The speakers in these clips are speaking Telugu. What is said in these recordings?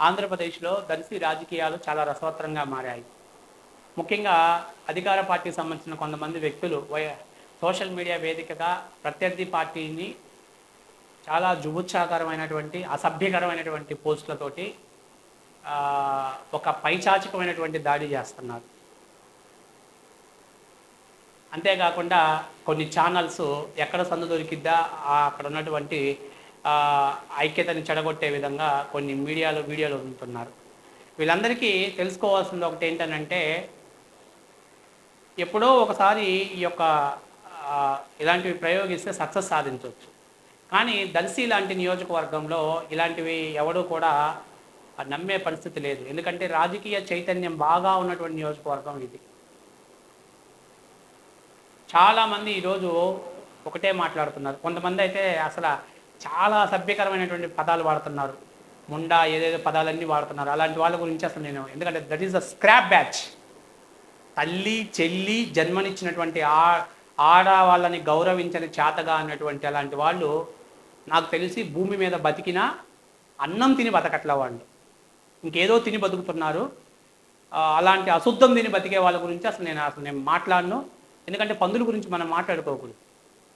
ఆంధ్రప్రదేశ్లో దర్శి రాజకీయాలు చాలా రసవత్తరంగా మారాయి. ముఖ్యంగా అధికార పార్టీకి సంబంధించిన కొంతమంది వ్యక్తులు సోషల్ మీడియా వేదికగా ప్రత్యర్థి పార్టీని చాలా జుగుత్సాకరమైనటువంటి అసభ్యకరమైనటువంటి పోస్టులతోటి ఒక పైచాచికమైనటువంటి దాడి చేస్తున్నారు. అంతేకాకుండా కొన్ని ఛానల్స్ ఎక్కడ సందు దొరికిద్దా అక్కడ ఉన్నటువంటి ఐక్యతని చెడగొట్టే విధంగా కొన్ని మీడియాలో వీడియోలు ఉంటున్నారు. వీళ్ళందరికీ తెలుసుకోవాల్సింది ఒకటి ఏంటనంటే ఎప్పుడో ఒకసారి ఈ యొక్క ఇలాంటివి ప్రయోగిస్తే సక్సెస్ సాధించవచ్చు కానీ దల్సి లాంటి నియోజకవర్గంలో ఇలాంటివి ఎవడూ కూడా నమ్మే పరిస్థితి లేదు. ఎందుకంటే రాజకీయ చైతన్యం బాగా ఉన్నటువంటి నియోజకవర్గం ఇది. చాలామంది ఈరోజు ఒకటే మాట్లాడుతున్నారు. కొంతమంది అయితే అసలు చాలా సభ్యకరమైనటువంటి పదాలు వాడుతున్నారు. ముండా ఏదేదో పదాలన్నీ వాడుతున్నారు. అలాంటి వాళ్ళ గురించి అసలు నేను ఎందుకంటే that is the scrap batch. తల్లి చెల్లి జన్మనిచ్చినటువంటి ఆ ఆడవాళ్ళని గౌరవించని చేతగా అన్నటువంటి అలాంటి వాళ్ళు నాకు తెలిసి భూమి మీద బతికినా అన్నం తిని బతకట్ల వాళ్ళు. ఇంకేదో తిని బతుకుతున్నారు. అలాంటి అశుద్ధం తిని బతికే వాళ్ళ గురించి అసలు నేను అసలు నేను మాట్లాడను. ఎందుకంటే పందుల గురించి మనం మాట్లాడుకోకూడదు.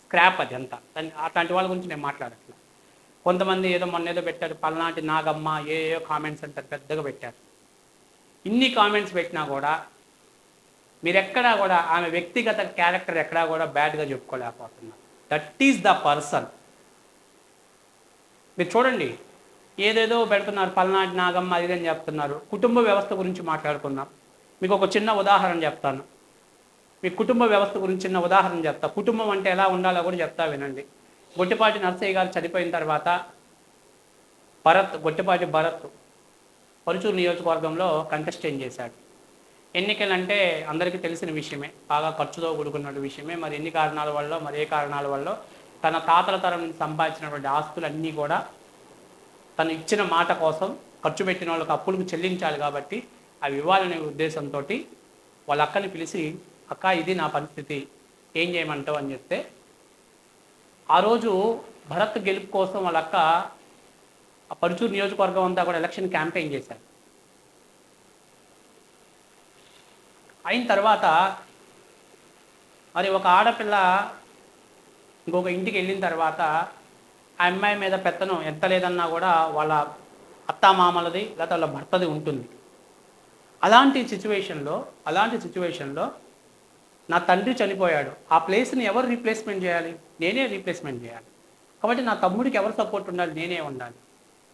స్క్రాప్ అది అంతా. అట్లాంటి వాళ్ళ గురించి నేను మాట్లాడట్లేదు కొంతమంది ఏదో మొన్న ఏదో పెట్టారు పల్నాటి నాగమ్మ ఏ ఏ కామెంట్స్ అంటారు పెద్దగా పెట్టారు. ఇన్ని కామెంట్స్ పెట్టినా కూడా మీరు ఎక్కడా కూడా ఆమె వ్యక్తిగత క్యారెక్టర్ ఎక్కడా కూడా బ్యాడ్గా చెప్పుకోలేకపోతున్నారు. దట్ ఈస్ ద పర్సన్ మీరు చూడండి ఏదేదో పెడుతున్నారు పల్నాటి నాగమ్మ అది ఇది అని చెప్తున్నారు. కుటుంబ వ్యవస్థ గురించి మాట్లాడుకుందాం. మీకు ఒక చిన్న ఉదాహరణ చెప్తాను. మీ కుటుంబ వ్యవస్థ గురించి చిన్న ఉదాహరణ చెప్తా. కుటుంబం అంటే ఎలా ఉండాలో కూడా చెప్తా వినండి. గొట్టిపాటి నర్సయ్య గారు చనిపోయిన తర్వాత భరత్ గొట్టిపాటి భరత్ పరుచూరు నియోజకవర్గంలో కంటెస్టెంట్ చేశాడు. ఎన్నికలంటే అందరికీ తెలిసిన విషయమే బాగా ఖర్చుతో కూడుకున్న విషయమే. మరి ఎన్ని కారణాల వల్ల మరి ఏ కారణాల వల్ల తన తాతల తరం నుంచి సంపాదించినటువంటి ఆస్తులన్నీ కూడా తను ఇచ్చిన మాట కోసం ఖర్చు పెట్టిన వాళ్ళకి అప్పులకు చెల్లించాలి కాబట్టి అవి ఇవ్వాలనే ఉద్దేశంతో వాళ్ళ అక్కని పిలిచి అక్క ఇది నా పరిస్థితి ఏం చేయమంటావు? అని చెప్తే ఆ రోజు భరత్ గెలుపు కోసం వాళ్ళ అక్క ఆ పరుచూరు నియోజకవర్గం అంతా కూడా ఎలక్షన్ క్యాంపెయిన్ చేశారు. అయిన తర్వాత మరి ఒక ఆడపిల్ల ఇంకొక ఇంటికి వెళ్ళిన తర్వాత ఆ అమ్మాయి మీద పెత్తనం ఎంత లేదన్నా కూడా వాళ్ళ అత్తామామలది లేకపోతే వాళ్ళ భర్తది ఉంటుంది. అలాంటి సిచ్యువేషన్లో అలాంటి సిచ్యువేషన్లో నా తండ్రి చనిపోయాడు. ఆ ప్లేస్ని ఎవరు రీప్లేస్మెంట్ చేయాలి? నేనే రీప్లేస్మెంట్ చేయాలి. కాబట్టి నా తమ్ముడికి ఎవరు సపోర్ట్ ఉండాలి? నేనే ఉండాలి.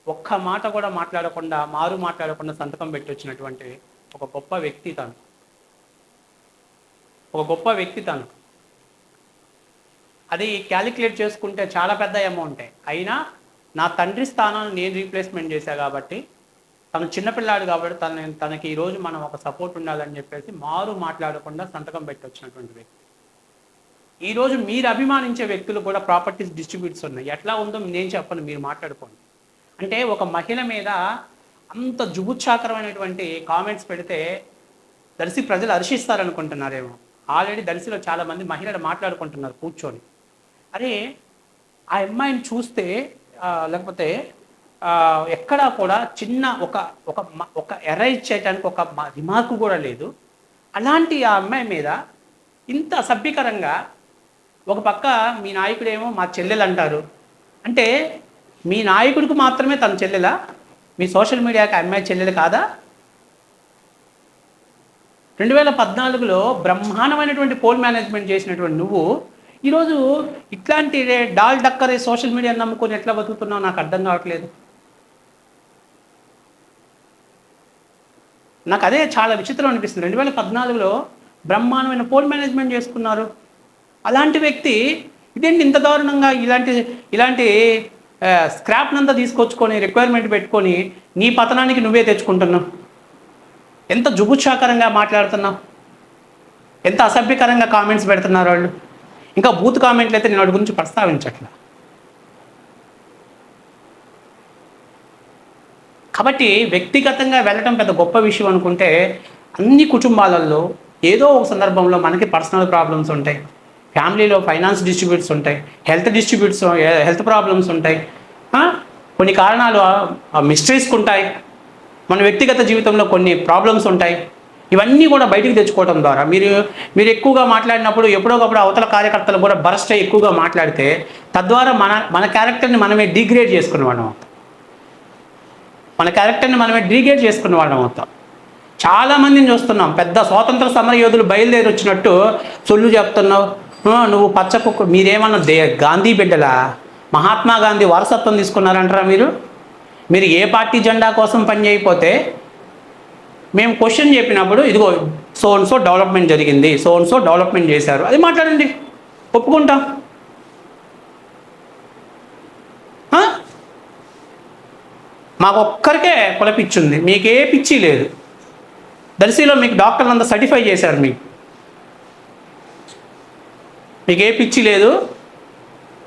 ఒక్క మాట కూడా మాట్లాడకుండా మారు మాట్లాడకుండా సంతకం పెట్టి వచ్చినటువంటి ఒక గొప్ప వ్యక్తి తను. ఒక గొప్ప వ్యక్తి తను. అది క్యాలిక్యులేట్ చేసుకుంటే చాలా పెద్ద అమౌంటే. అయినా నా తండ్రి స్థానాన్ని నేను రీప్లేస్మెంట్ చేశా కాబట్టి తను చిన్నపిల్లాడు కాబట్టి తన తనకి ఈరోజు మనం ఒక సపోర్ట్ ఉండాలని చెప్పేసి మారు మాట్లాడకుండా సంతకం పెట్టి వచ్చినటువంటి వ్యక్తి. ఈరోజు మీరు అభిమానించే వ్యక్తులు కూడా ప్రాపర్టీస్ డిస్ట్రిబ్యూట్స్ ఉన్నాయి. ఎట్లా ఉందో నేను చెప్పను మీరు మాట్లాడుకోండి. అంటే ఒక మహిళ మీద అంత జుగుచ్చాకరమైనటువంటి కామెంట్స్ పెడితే దర్శి ప్రజలు హర్షిస్తారనుకుంటున్నారేమో ఆల్రెడీ దర్శిలో చాలా మంది మహిళలు మాట్లాడుకుంటున్నారు కూర్చొని. అరే ఆ అమ్మాయిని చూస్తే లేకపోతే ఎక్కడా కూడా చిన్న ఒక ఒక ఒక ఎరైజ్ చేయడానికి ఒక మ- రిమార్క్ కూడా లేదు. అలాంటి ఆ అమ్మాయి మీద ఇంత అసభ్యకరంగా ఒక పక్క మీ నాయకుడేమో మా చెల్లెలు అంటారు. అంటే మీ నాయకుడికి మాత్రమే తన చెల్లెలా? మీ సోషల్ మీడియాకి ఆ అమ్మాయి చెల్లెలు కాదా? రెండు వేల పద్నాలుగులో బ్రహ్మాండమైనటువంటి పోల్ మేనేజ్మెంట్ చేసినటువంటి నువ్వు ఈరోజు ఇట్లాంటి డాల్ డక్కరే సోషల్ మీడియాని నమ్ముకొని ఎట్లా బతుకుతున్నావు? నాకు అర్థం కావట్లేదు. నాకు అదే చాలా విచిత్రం అనిపిస్తుంది. రెండు వేల పద్నాలుగులో బ్రహ్మాండమైన పోల్ మేనేజ్మెంట్ చేసుకున్నారు. అలాంటి వ్యక్తి ఇదేంటి ఇంత దారుణంగా ఇలాంటి ఇలాంటి స్క్రాప్నంతా తీసుకొచ్చుకొని రిక్వైర్మెంట్ పెట్టుకొని నీ పతనానికి నువ్వే తెచ్చుకుంటున్నావు? ఎంత జుగుత్సాకరంగా మాట్లాడుతున్నావు? ఎంత అసభ్యకరంగా కామెంట్స్ పెడుతున్నారు వాళ్ళు? ఇంకా బూత్ కామెంట్లు అయితే నేను వాటి గురించి ప్రస్తావించట్లా. కాబట్టి వ్యక్తిగతంగా వెళ్ళటం పెద్ద గొప్ప విషయం అనుకుంటే అన్ని కుటుంబాలలో ఏదో ఒక సందర్భంలో మనకి పర్సనల్ ప్రాబ్లమ్స్ ఉంటాయి. ఫ్యామిలీలో ఫైనాన్స్ డిస్ట్రిబ్యూట్స్ ఉంటాయి. హెల్త్ డిస్ట్రిబ్యూట్స్ హెల్త్ ప్రాబ్లమ్స్ ఉంటాయి. కొన్ని కారణాలు మిస్టేక్స్ ఉంటాయి. మన వ్యక్తిగత జీవితంలో కొన్ని ప్రాబ్లమ్స్ ఉంటాయి. ఇవన్నీ కూడా బయటికి తెచ్చుకోవడం ద్వారా మీరు మీరు ఎక్కువగా మాట్లాడినప్పుడు ఎప్పుడోకప్పుడు అవతల కార్యకర్తలు కూడా బరస్ట్ ఎక్కువగా మాట్లాడితే తద్వారా మన మన క్యారెక్టర్ని మనమే డిగ్రేడ్ చేసుకునే అవుతాం మన క్యారెక్టర్ని మనమే డ్రీగేట్ చేసుకున్న వాళ్ళం అవుతాం. చాలా మందిని చూస్తున్నాం. పెద్ద స్వాతంత్ర సమర యోధులు బయలుదేరి వచ్చినట్టు సొల్లు చెప్తున్నావు. నువ్వు పచ్చ కుక్క మీరేమన్నా దే గాంధీ బిడ్డలా? మహాత్మా గాంధీ వారసత్వం తీసుకున్నారంటారా మీరు? మీరు ఏ పార్టీ జెండా కోసం పనిచేయకపోతే మేము క్వశ్చన్ చెప్పినప్పుడు ఇదిగో సో అండ్ సో డెవలప్మెంట్ జరిగింది సో అండ్ సో డెవలప్మెంట్ చేశారు. అది మాట్లాడండి. ఒప్పుకుంటాం ఆ? మాకు ఒక్కరికే కుల పిచ్చి ఉంది పిచ్చి లేదు. దర్శిలో మీకు డాక్టర్లు అంతా సర్టిఫై చేశారు మీకు. మీకే పిచ్చి లేదు.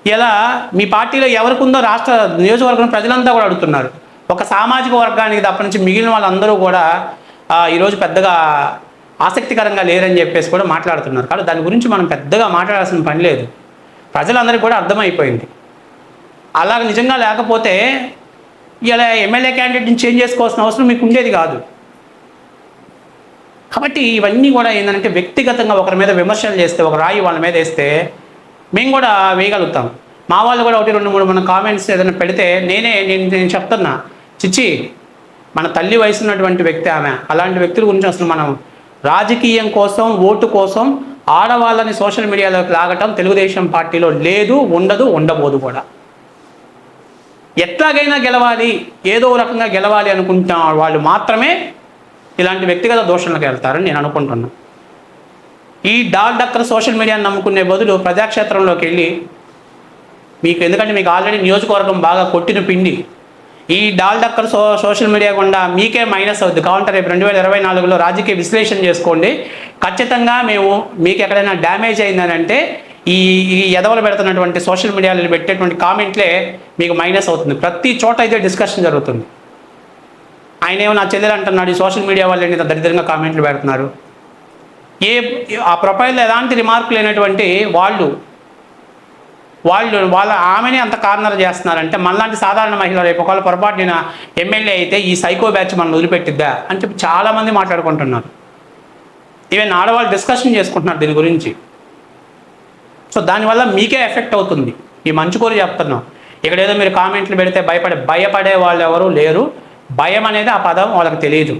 ఇలా మీ పార్టీలో ఎవరికి ఉందో రాష్ట్ర నియోజకవర్గం ప్రజలంతా కూడా అడుగుతున్నారు. ఒక సామాజిక వర్గానికి తప్ప నుంచి మిగిలిన వాళ్ళందరూ కూడా ఈరోజు పెద్దగా ఆసక్తికరంగా లేరని చెప్పేసి కూడా మాట్లాడుతున్నారు. కాబట్టి దాని గురించి మనం పెద్దగా మాట్లాడాల్సిన పని లేదు. ప్రజలందరికీ కూడా అర్థమైపోయింది. అలాగ నిజంగా లేకపోతే ఇలా ఎమ్మెల్యే క్యాండిడేట్ని చేంజ్ చేసుకోవాల్సిన అవసరం మీకు ఉండేది కాదు. కాబట్టి ఇవన్నీ కూడా ఏంటంటే వ్యక్తిగతంగా ఒకరి మీద విమర్శలు చేస్తే ఒక రాయి వాళ్ళ మీద వేస్తే మేము కూడా వేయగలుగుతాం. మా వాళ్ళు కూడా ఒకటి రెండు మూడు మన కామెంట్స్ ఏదైనా పెడితే నేనే నేను నేను చెప్తున్నా చిచ్చి మన తల్లి వయసు ఉన్నటువంటి వ్యక్తి ఆమె. అలాంటి వ్యక్తుల గురించి అసలు మనం రాజకీయం కోసం ఓటు కోసం ఆడవాళ్ళని సోషల్ మీడియాలోకి లాగటం తెలుగుదేశం పార్టీలో లేదు ఉండదు ఉండబోదు కూడా. ఎట్లాగైనా గెలవాలి ఏదో రకంగా గెలవాలి అనుకుంటున్న వాళ్ళు మాత్రమే ఇలాంటి వ్యక్తిగత దోషణలకు వెళ్తారని నేను అనుకుంటున్నాను ఈ డాల్ డక్కర్ సోషల్ మీడియాని నమ్ముకునే బదులు ప్రజాక్షేత్రంలోకి వెళ్ళి మీకు ఎందుకంటే మీకు ఆల్రెడీ నియోజకవర్గం బాగా కొట్టిన పిండి ఈ డాల్ డక్కర్ సో సోషల్ మీడియా గుండా మీకే మైనస్ అవుద్ది. కావంటే రేపు రెండు వేల ఇరవై నాలుగులో రాజకీయ విశ్లేషణ చేసుకోండి. ఖచ్చితంగా మేము మీకు ఎక్కడైనా డ్యామేజ్ అయిందనంటే అంటే ఈ ఎదవలు పెడుతున్నటువంటి సోషల్ మీడియాలో పెట్టేటువంటి కామెంట్లే మీకు మైనస్ అవుతుంది. ప్రతి చోట అయితే డిస్కషన్ జరుగుతుంది. ఆయన ఏమో నా చెల్లెలు అంటున్నాడు ఈ సోషల్ మీడియా వాళ్ళు ఏంటి దరిద్రంగా కామెంట్లు పెడుతున్నారు? ఏ ఆ ప్రొఫైల్లో ఎలాంటి రిమార్క్ లేనటువంటి వాళ్ళు వాళ్ళు వాళ్ళ ఆమెనే అంత కార్నర్ చేస్తున్నారంటే మనలాంటి సాధారణ మహిళ రేపు ఒకవేళ పొరపాటు నేను ఎమ్మెల్యే అయితే ఈ సైకో బ్యాచ్ మనల్ని వదిలిపెట్టిద్దా? అని చెప్పి చాలామంది మాట్లాడుకుంటున్నారు. ఈవెన్ ఆడవాళ్ళు డిస్కషన్ చేసుకుంటున్నారు దీని గురించి. సో దానివల్ల మీకే ఎఫెక్ట్ అవుతుంది. ఈ మంచి కోరి చెప్తున్నాం. ఇక్కడ ఏదో మీరు కామెంట్లు పెడితే భయపడే భయపడే వాళ్ళు ఎవరు లేరు. భయం అనేది ఆ పదం వాళ్ళకి తెలియదు.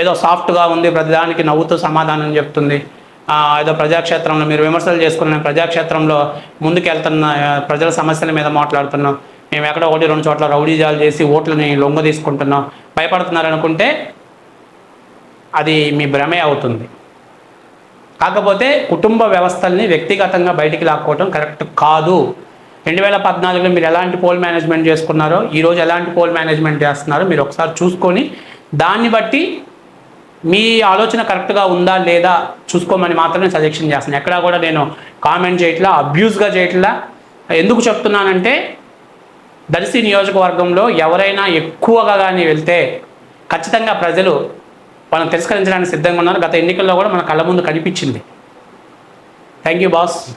ఏదో సాఫ్ట్గా ఉంది ప్రతిదానికి నవ్వుతూ సమాధానం చెప్తుంది. ఏదో ప్రజాక్షేత్రంలో మీరు విమర్శలు చేసుకున్న ప్రజాక్షేత్రంలో ముందుకెళ్తున్న ప్రజల సమస్యల మీద మాట్లాడుతున్నాం. మేము ఎక్కడో ఒకటి రెండు చోట్ల రౌడీజాలు చేసి ఓట్లని లొంగ తీసుకుంటున్నాం భయపడుతున్నారు అనుకుంటే అది మీ భ్రమే అవుతుంది. కాకపోతే కుటుంబ వ్యవస్థల్ని వ్యక్తిగతంగా బయటికి లాక్కోవడం కరెక్ట్ కాదు. రెండు వేల పద్నాలుగులో మీరు ఎలాంటి పోల్ మేనేజ్మెంట్ చేసుకున్నారో ఈరోజు ఎలాంటి పోల్ మేనేజ్మెంట్ చేస్తున్నారో మీరు ఒకసారి చూసుకొని దాన్ని బట్టి మీ ఆలోచన కరెక్ట్గా ఉందా లేదా చూసుకోమని మాత్రమే సజెషన్ చేస్తాను. ఎక్కడా కూడా నేను కామెంట్ చేయట్లా అబ్యూస్గా చేయట్లా. ఎందుకు చెప్తున్నానంటే దర్శి నియోజకవర్గంలో ఎవరైనా ఎక్కువగా కానీ వెళ్తే ఖచ్చితంగా ప్రజలు వాళ్ళని తిరస్కరించడానికి సిద్ధంగా ఉన్నారు. గత ఎన్నికల్లో కూడా మన కళ్ళ ముందు కనిపించింది. Thank you boss